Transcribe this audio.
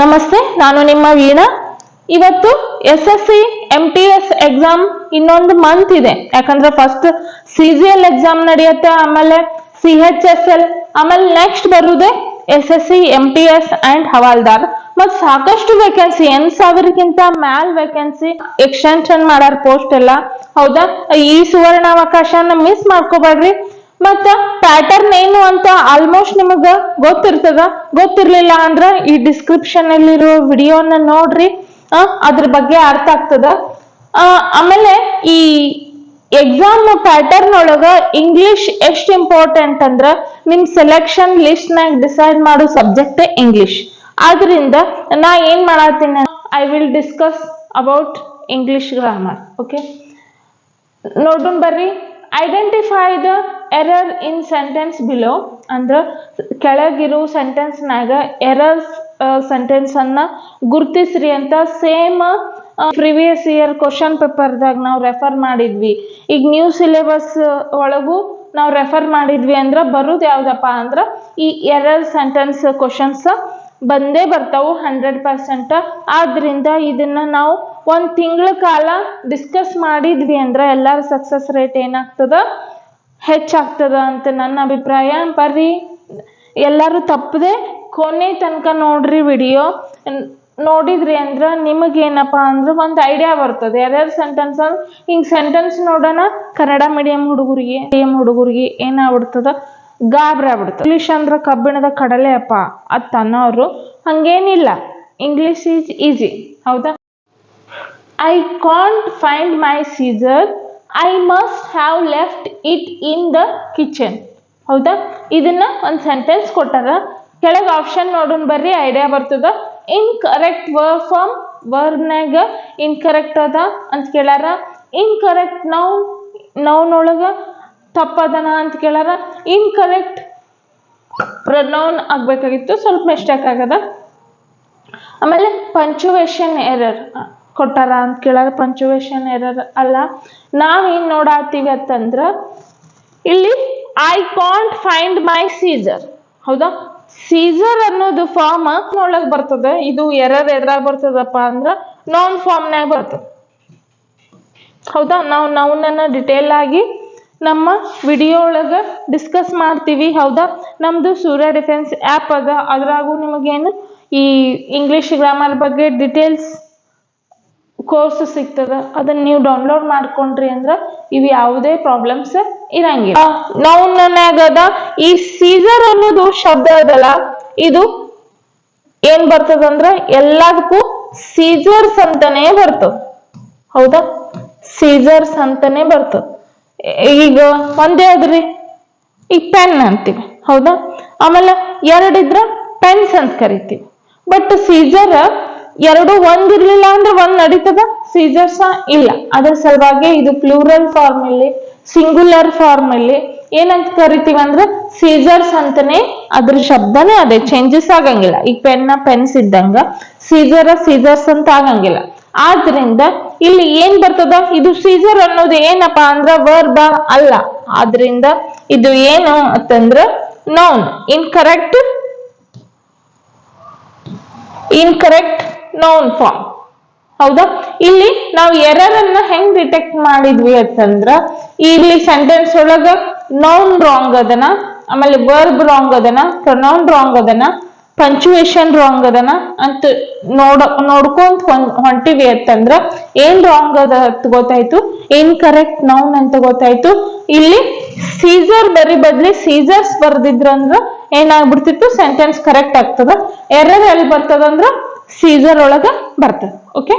ನಮಸ್ತೆ, ನಾನು ನಿಮ್ಮ ವೀಣಾ. ಇವತ್ತು S S C M T S exam ಇನ್ನೊಂದು ಮಂತ್ ಇದೆ. ಯಾಕಂದ್ರೆ first C G L exam ನಡೆಯುತ್ತೆ, ಆಮೇಲೆ ಸಿ ಎಚ್ ಎಸ್ ಎಲ್ ಆಮೇಲೆ next ಬರುದೇ S S C M T S and ಹವಾಲ್ದಾರ್. ಮತ್ ಸಾಕಷ್ಟು ವೇಕೆನ್ಸಿ ಎಂಟ್ ಸಾವಿರಕ್ಕಿಂತ ಮ್ಯಾಲ್ ವೇಕೆನ್ಸಿ ಎಕ್ಸ್ಟೆನ್ಷನ್ ಮಾಡಾರ ಪೋಸ್ಟ್ ಎಲ್ಲ. ಹೌದಾ? ಈ ಸುವರ್ಣಾವಕಾಶನ ಮಿಸ್ ಮಾಡ್ಕೋಬೇಡ್ರಿ. ಮತ್ತ ಪ್ಯಾಟರ್ನ್ ಏನು ಅಂತ ಆಲ್ಮೋಸ್ಟ್ ನಿಮಗ ಗೊತ್ತಿರ್ತದ? ಗೊತ್ತಿರ್ಲಿಲ್ಲ ಅಂದ್ರ ಈ ಡಿಸ್ಕ್ರಿಪ್ಷನ್ ಅಲ್ಲಿರೋ ವಿಡಿಯೋನ ನೋಡ್ರಿ. ಅದ್ರ ಬಗ್ಗೆ ಅರ್ಥ ಆಗ್ತದ. ಆಮೇಲೆ ಈ ಎಕ್ಸಾಮ್ ಪ್ಯಾಟರ್ನ್ ಒಳಗ ಇಂಗ್ಲಿಷ್ ಎಷ್ಟ್ ಇಂಪಾರ್ಟೆಂಟ್ ಅಂದ್ರ ನಿಮ್ ಸೆಲೆಕ್ಷನ್ ಲಿಸ್ಟ್ ನಾಗ ಡಿಸೈಡ್ ಮಾಡೋ ಸಬ್ಜೆಕ್ಟ್ ಇಂಗ್ಲಿಷ್ ಆದ್ರಿಂದ ನಾ ಏನ್ ಮಾಡತ್ತೀನಿ? I will discuss about English grammar okay ನೋಡೋಣ ಬರ್ರಿ. Identify the error in sentence below ಅಂದ್ರೆ ಕೆಳಗಿರೋ ಸೆಂಟೆನ್ಸ್ನಾಗ ಎರರ್ಸ್ ಸೆಂಟೆನ್ಸ್ ಅನ್ನ ಗುರ್ತಿಸ್ರಿ ಅಂತ ಸೇಮ್ ಪ್ರಿವಿಯಸ್ ಇಯರ್ ಕ್ವಶನ್ ಪೇಪರ್ದಾಗ ನಾವು ರೆಫರ್ ಮಾಡಿದ್ವಿ. ಈಗ ನ್ಯೂ ಸಿಲೆಬಸ್ ಒಳಗೂ ನಾವು ರೆಫರ್ ಮಾಡಿದ್ವಿ ಅಂದ್ರೆ ಬರೋದು ಯಾವ್ದಪ್ಪ ಅಂದ್ರೆ ಈ ಎರರ್ ಸೆಂಟೆನ್ಸ್ ಕ್ವಶನ್ಸ್ ಬಂದೇ ಬರ್ತಾವು ಹಂಡ್ರೆಡ್ ಪರ್ಸೆಂಟ್ ಆದ್ರಿಂದ ಇದನ್ನ ನಾವು ಒಂದು ತಿಂಗಳ ಕಾಲ ಡಿಸ್ಕಸ್ ಮಾಡಿದ್ವಿ ಅಂದ್ರೆ ಎಲ್ಲಾರ ಸಕ್ಸಸ್ ರೇಟ್ ಏನಾಗ್ತದ? ಹೆಚ್ಚಾಗ್ತದ ಅಂತ ನನ್ನ ಅಭಿಪ್ರಾಯ. ಬರ್ರಿ, ಎಲ್ಲರೂ ತಪ್ಪದೆ ಕೊನೆ ತನಕ ನೋಡ್ರಿ ವಿಡಿಯೋ ನೋಡಿದ್ರಿ ಅಂದ್ರ ನಿಮಗೇನಪ್ಪ ಅಂದ್ರೆ ಒಂದು ಐಡಿಯಾ ಬರ್ತದೆ. ಯಾವ್ಯಾವ ಸೆಂಟೆನ್ಸ್ ಹಿಂಗೆ ಸೆಂಟೆನ್ಸ್ ನೋಡೋಣ, ಕನ್ನಡ ಮೀಡಿಯಂ ಹುಡುಗರಿಗೆ ಮೀಡಿಯಂ ಹುಡುಗರಿಗೆ ಏನಾಗ್ಬಿಡ್ತದ? ಗಾಬ್ರಿ ಆಗ್ಬಿಡ್ತದೆ. ಇಂಗ್ಲಿಷ್ ಅಂದ್ರೆ ಕಬ್ಬಿಣದ ಕಡಲೆ ಅಪ್ಪ ಅತ್ತ ಅನ್ನೋರು ಹಂಗೇನಿಲ್ಲ. ಇಂಗ್ಲಿಷ್ ಈಸ್ ಈಸಿ ಹೌದಾ? I can't find my scissor I must have left it in the kitchen ಹೌದಾ? ಇದನ್ನ ಒಂದು ಸೆಂಟೆನ್ಸ್ ಕೊಟ್ಟಾರ. ಕೆಳಗೆ ಆಪ್ಷನ್ ನೋಡೋಣ ಬರ್ರಿ ಐಡಿಯಾ ಬರ್ತದ. ಇನ್ ಕರೆಕ್ಟ್ ವರ್ ಫಾರ್ಮ್ ವರ್ಬ್ನಾಗ ಇನ್ಕರೆಕ್ಟ್ ಅದ ಅಂತ ಕೇಳಾರ ಇನ್ಕರೆಕ್ಟ್ ನೌನ್ ನೌನ್ ಒಳಗ ತಪ್ಪದನ ಅಂತ ಕೇಳಾರ ಇನ್ಕರೆಕ್ಟ್ ಪ್ರನೌನ್ ಆಗ್ಬೇಕಾಗಿತ್ತು. ಸ್ವಲ್ಪ ಮಿಸ್ಟೇಕ್ ಆಗದ. ಆಮೇಲೆ ಪಂಚುವೇಶನ್ ಎರರ್ ಕೊಟ್ಟಾರ ಅಂತ ಕೇಳಾರ ಪಂಚುವೇಶನ್ ಎರರ್ ಅಲ್ಲ. ನಾವೇನ್ ನೋಡಾತೀವಿ ಅಂತಂದ್ರ, ಇಲ್ಲಿ I can't find my scissor ಹೌದಾ? ಸೀಸರ್ ಅನ್ನೋದು ಫಾರ್ಮ್ ನೋಡಕ್ ಬರ್ತದೆ. ಇದು ಎರರ್ ಎದ್ರಾಗ ಬರ್ತದಪ್ಪ ಅಂದ್ರ ನಾನ್ ಫಾರ್ಮ್ನಾಗ ಬರ್ತದೆ. ಹೌದಾ? ನಾವು ನೌನನ್ನ ಡಿಟೇಲ್ ಆಗಿ ನಮ್ಮ ವಿಡಿಯೋ ಒಳಗ ಡಿಸ್ಕಸ್ ಮಾಡ್ತೀವಿ. ಹೌದಾ? ನಮ್ದು ಸೂರ್ಯ ಡಿಫೆನ್ಸ್ ಆ್ಯಪ್ ಅದ. ಅದ್ರಾಗೂ ನಿಮಗೇನು ಈ ಇಂಗ್ಲಿಷ್ ಗ್ರಾಮರ್ ಬಗ್ಗೆ ಡಿಟೇಲ್ಸ್ ಕೋರ್ಸ್ ಸಿಗ್ತದ. ಅದನ್ನ ನೀವು ಡೌನ್ಲೋಡ್ ಮಾಡ್ಕೊಂಡ್ರಿ ಅಂದ್ರ ಇವು ಯಾವುದೇ ಪ್ರಾಬ್ಲಮ್ಸ್ ಇರಂಗಿಲ್ಲ. ನೌನಾಗದ ಈ ಸೀಸರ್ ಅನ್ನೋದು ಶಬ್ದ ಅದಲ್ಲ. ಇದು ಏನ್ ಬರ್ತದಂದ್ರ ಎಲ್ಲದಕ್ಕೂ ಸೀಸರ್ಸ್ ಅಂತಾನೆ ಬರ್ತದ ಹೌದಾ? ಸೀಸರ್ಸ್ ಅಂತಾನೆ ಬರ್ತದ ಈಗ ಒಂದೇ ಅದ್ರಿ. ಈಗ ಪೆನ್ ಅಂತೀವಿ. ಹೌದಾ? ಆಮೇಲೆ ಎರಡಿದ್ರ ಪೆನ್ಸ್ ಅಂತ ಕರಿತೀವಿ. ಬಟ್ ಸೀಸರ್ ಎರಡು ಒಂದ್ ಇರ್ಲಿಲ್ಲ ಅಂದ್ರೆ ಒಂದ್ ನಡೀತದ? ಸೀಸರ್ಸ ಇಲ್ಲ. ಅದ್ರ ಸಲುವಾಗಿ ಇದು ಪ್ಲೂರಲ್ ಫಾರ್ಮ್ ಅಲ್ಲಿ ಸಿಂಗುಲರ್ ಫಾರ್ಮ್ ಅಲ್ಲಿ ಏನಂತ ಕರಿತೀವಿ ಅಂದ್ರೆ ಸೀಸರ್ಸ್ ಅಂತಾನೆ ಅದ್ರ ಶಬ್ದನೇ ಅದೇ. ಚೇಂಜಸ್ ಆಗಂಗಿಲ್ಲ. ಈಗ ಪೆನ್ನ ಪೆನ್ಸ್ ಇದ್ದಂಗ ಸೀಸರ ಸೀಸರ್ಸ್ ಅಂತ ಆಗಂಗಿಲ್ಲ. ಆದ್ರಿಂದ ಇಲ್ಲಿ ಏನ್ ಬರ್ತದ? ಇದು ಸೀಸರ್ ಅನ್ನೋದು ಏನಪ್ಪಾ ಅಂದ್ರ ವರ್ಬ ಅಲ್ಲ. ಆದ್ರಿಂದ ಇದು ಏನು ಅಂತಂದ್ರ noun incorrect incorrect incorrect noun form ಹೌದಾ? ಇಲ್ಲಿ ನಾವು ಎರರ್ ಅನ್ನ ಹೆಂಗ್ ಡಿಟೆಕ್ಟ್ ಮಾಡಿದ್ವಿ ಅಂತಂದ್ರ, ಇಲ್ಲಿ ಸೆಂಟೆನ್ಸ್ ಒಳಗ ನೌನ್ ರಾಂಗ್ ಅದನ, ಆಮೇಲೆ ವರ್ಬ್ ರಾಂಗ್ ಅದನ ಪ್ರೊನೌನ್ ರಾಂಗ್ ಅದನ ಪಂಚುವೇಶನ್ ರಾಂಗ್ ಅದನ ಅಂತ ನೋಡ, ನೋಡ್ಕೊಂತ ಹೊಂಟಿವಿ ಅಂತಂದ್ರ, ಏನ್ ರಾಂಗ್ ಅದ ಗೊತ್ತಾಯ್ತು? ಇನ್ಕರೆಕ್ಟ್ ನೌನ್ ಅಂತ ಗೊತ್ತಾಯ್ತು. ಇಲ್ಲಿ ಸೀಸರ್ ಬರಿ ಬದ್ಲಿ ಸೀಸರ್ಸ್ ಬರ್ದಿದ್ರಂದ್ರ ಏನಾಗ್ಬಿಡ್ತಿತ್ತು? ಸೆಂಟೆನ್ಸ್ ಕರೆಕ್ಟ್ ಆಗ್ತದ. ಎರರ್ ಎಲ್ಲಿ ಬರ್ತದಂದ್ರ ಸೀಸರ್ ಒಳಗೆ ಬರ್ತದೆ ಓಕೆ